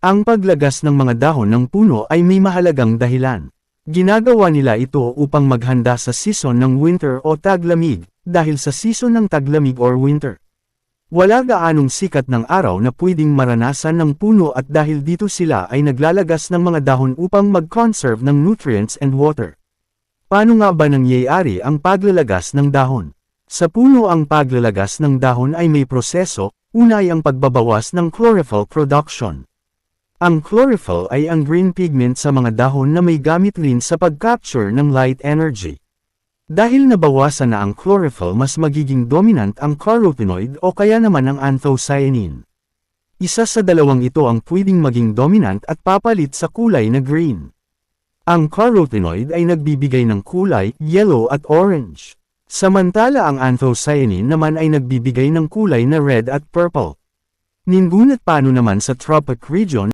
Ang paglagas ng mga dahon ng puno ay may mahalagang dahilan. Ginagawa nila ito upang maghanda sa season ng winter o taglamig, dahil sa season ng taglamig or winter. Wala gaanong sikat ng araw na pwedeng maranasan ng puno at dahil dito sila ay naglalagas ng mga dahon upang mag-conserve ng nutrients and water. Paano nga ba nangyayari ang paglalagas ng dahon? Sa puno ang paglalagas ng dahon ay may proseso, una ay ang pagbabawas ng chlorophyll production. Ang chlorophyll ay ang green pigment sa mga dahon na may gamit rin sa pag-capture ng light energy. Dahil nabawasan na ang chlorophyll mas magiging dominant ang carotenoid o kaya naman ang anthocyanin. Isa sa dalawang ito ang pwedeng maging dominant at papalit sa kulay na green. Ang carotenoid ay nagbibigay ng kulay, yellow at orange. Samantala ang anthocyanin naman ay nagbibigay ng kulay na red at purple. Ningunat paano naman sa tropic region